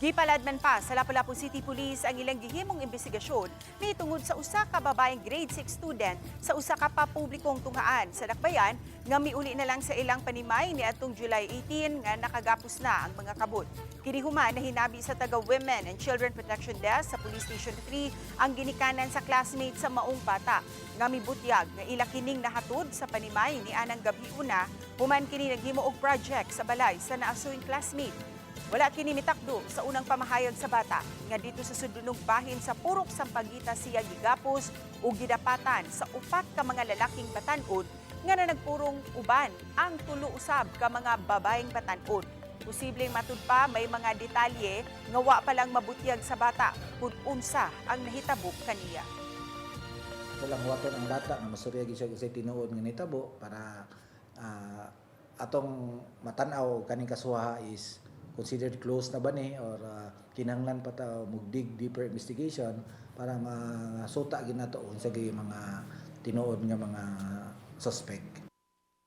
Gipaladman pa sa Lapu-Lapu City Police ang ilang gihimong investigasyon ni tungod sa usa ka babaeng grade 6 student sa usa ka papublikong tunghaan sa Dakbayan nga miuli na lang sa ilang panimay ni atong July 18 nga nakagapos na ang mga kabot. Kini human na hinabi sa taga Women and Children Protection Desk sa Police Station 3 ang ginikanan sa classmate sa maong bata nga mibutyag nga ila kining nahatod sa panimay ni anang gabi una human kini naghimo og project sa balay sa naasuing classmate wala kini mitakdo sa unang pamahayag sa bata nga dito sa sudunong bahin sa Purok Sampagita siya gigapos o gidapatan sa upat ka mga lalaking batanon nga na nagpurong uban ang tulo usab ka mga babaeng batanon. Posibleng matud pa may mga detalye nga wa pa lang mabutyag sa bata kung unsa ang nahitabo kaniya. walang waton ang bata nga masurya gyud siya tinuod nga nitabo para ah, atong matanaw kaning kasuha is considered closed na ba ni or ah, kinahanglan pa ta mugdig deeper investigation para masuta gid nato unsa gyud yung mga tinuod nga mga suspect